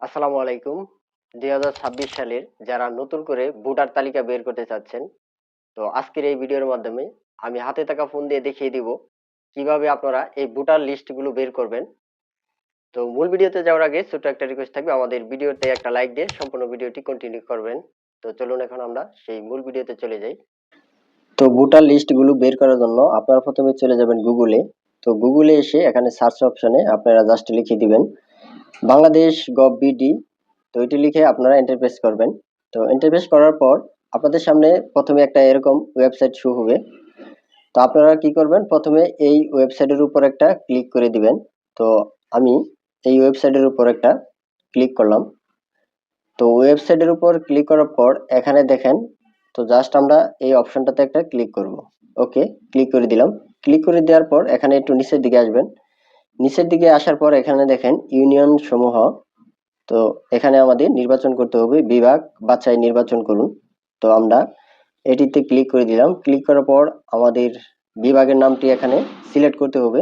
আসসালামু আলাইকুম। দুই হাজার ছাব্বিশ সালের যারা নতুন করে ভোটার তালিকা বের করতে চাচ্ছেন, তো আজকের এই ভিডিওর মাধ্যমে আমি হাতে থাকা ফোন দিয়ে দেখিয়ে দিব কীভাবে আপনারা এই ভোটার লিস্টগুলো বের করবেন। তো মূল ভিডিওতে যাওয়ার আগে ছোট্ট একটা রিকোয়েস্ট থাকবে, আমাদের ভিডিওতে একটা লাইক দিয়ে সম্পূর্ণ ভিডিওটি কন্টিনিউ করবেন। তো চলুন এখন আমরা সেই মূল ভিডিওতে চলে যাই। তো ভোটার লিস্টগুলো বের করার জন্য আপনারা প্রথমে চলে যাবেন গুগলে তো গুগলে এসে এখানে সার্চ অপশনে আপনারা জাস্ট লিখে দিবেন। বাংলাদেশ গভ বিডি তো এটি লিখে আপনারা এন্টারপ্রেস করবেন। তো এন্টারপ্রেস করার পর আপনাদের সামনে প্রথমে একটা এরকম ওয়েবসাইট শো হবে। তো আপনারা কি করবেন? প্রথমে এই ওয়েবসাইটের উপর একটা ক্লিক করে দিবেন। তো আমি এই ওয়েবসাইটের উপর একটা ক্লিক করলাম। তো ওয়েবসাইটের উপর ক্লিক করার পর এখানে দেখেন, তো জাস্ট আমরা এই অপশনটাতে একটা ক্লিক করব। ওকে ক্লিক করে দিলাম। ক্লিক করে দেওয়ার পর এখানে একটু নিচের দিকে আসবেন। নিচের দিকে আসার পর এখানে দেখেন ইউনিয়ন সমূহ। তো এখানে আমাদের নির্বাচন করতে হবে, বিভাগ, বাছাই নির্বাচন করুন। তো আমরা এটিতে ক্লিক করে দিলাম। ক্লিক করার পর আমাদের বিভাগের নামটি এখানে সিলেক্ট করতে হবে।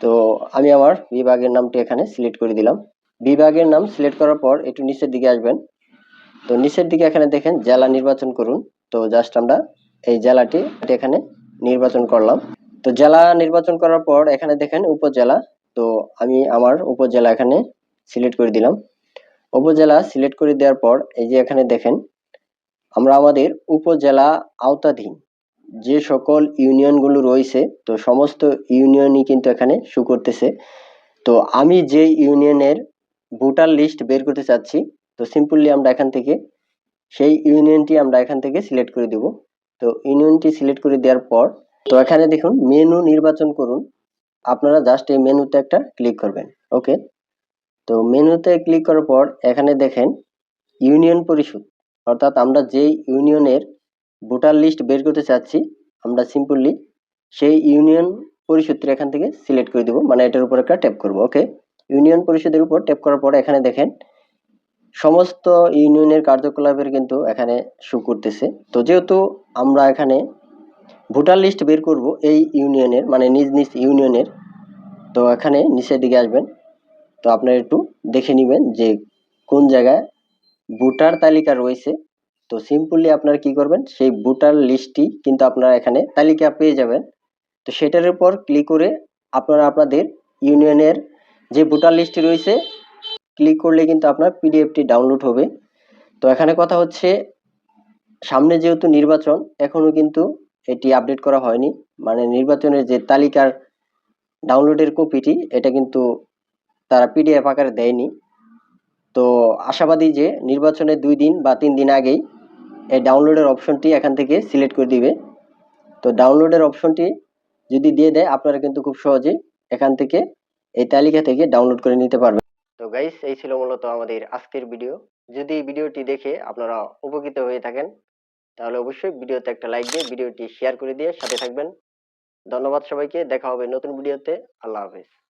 তো আমি আমার বিভাগের নামটি এখানে সিলেক্ট করে দিলাম। বিভাগের নাম সিলেক্ট করার পর একটু নিচের দিকে আসবেন। তো নিচের দিকে এখানে দেখেন জেলা নির্বাচন করুন। তো জাস্ট আমরা এই জেলাটি এখানে নির্বাচন করলাম। তো জেলা নির্বাচন করার পর এখানে দেখেন উপজেলা। তো আমি আমার উপজেলা এখানে সিলেক্ট করে দিলাম। উপজেলা সিলেক্ট করে দেওয়ার পর এই যে এখানে দেখেন, আমরা আমাদের উপজেলা আওতাধীন যে সকল ইউনিয়নগুলো রয়েছে, তো সমস্ত ইউনিয়নই কিন্তু এখানে শু করতেছে। তো আমি যে ইউনিয়নের ভোটার লিস্ট বের করতে চাচ্ছি, তো সিম্পলি আমরা এখান থেকে সেই ইউনিয়নটি আমরা এখান থেকে সিলেক্ট করে দেব। তো ইউনিয়নটি সিলেক্ট করে দেওয়ার পর তো এখানে দেখুন মেনু নির্বাচন করুন। আপনারা জাস্ট এই মেনুতে একটা ক্লিক করবেন ওকে তো মেনুতে ক্লিক করার পর এখানে দেখেন ইউনিয়ন পরিষদ অর্থাৎ আমরা যে ইউনিয়নের ভোটার লিস্ট বের করতে চাচ্ছি, আমরা সিম্পলি সেই ইউনিয়ন পরিষদটি এখান থেকে সিলেক্ট করে দেব। মানে এটার উপর একটা ট্যাপ করব ওকে ইউনিয়ন পরিষদের উপর ট্যাপ করার পর এখানে দেখেন, সমস্ত ইউনিয়নের কার্যকলাপের কিন্তু এখানে শো করতেছে। তো যেহেতু আমরা এখানে ভোটার লিস্ট বের করব এই ইউনিয়নের মানে নিজ নিজ ইউনিয়নের তো এখানে নিচের দিকে আসবেন। তো আপনারা একটু দেখে নেবেন যে কোন জায়গায় ভোটার তালিকা রয়েছে। তো সিম্পলি আপনারা কি করবেন, সেই ভোটার লিস্টটি কিন্তু আপনারা এখানে তালিকা পেয়ে যাবেন। তো সেটার উপর ক্লিক করে আপনারা আপনাদের ইউনিয়নের যে ভোটার লিস্টটি রয়েছে ক্লিক করলে কিন্তু আপনার পিডিএফটি ডাউনলোড হবে। তো এখানে কথা হচ্ছে, সামনে যেহেতু নির্বাচন, এখনও কিন্তু এটি আপডেট করা হয়নি। মানে নির্বাচনের যে তালিকার ডাউনলোডের কপিটি, এটা কিন্তু তারা পিডিএফ আকারে দেয়নি। তো আশাবাদী যে নির্বাচনের দুই দিন বা তিন দিন আগেই এই ডাউনলোডের অপশনটি এখান থেকে সিলেক্ট করে দিবে। তো ডাউনলোডের অপশনটি যদি দিয়ে দেয়, আপনারা কিন্তু খুব সহজেই এখান থেকে এই তালিকা থেকে ডাউনলোড করে নিতে পারবেন। তো গাইস এই ছিল মূলত আমাদের আজকের ভিডিও যদি ভিডিওটি দেখে আপনারা উপকৃত হয়ে থাকেন তাহলে অবশ্যই ভিডিওতে একটা লাইক দিয়ে ভিডিওটি শেয়ার করে দিয়ে সাথে থাকবেন। ধন্যবাদ সবাইকে, দেখা হবে নতুন ভিডিওতে আল্লাহ হাফেজ।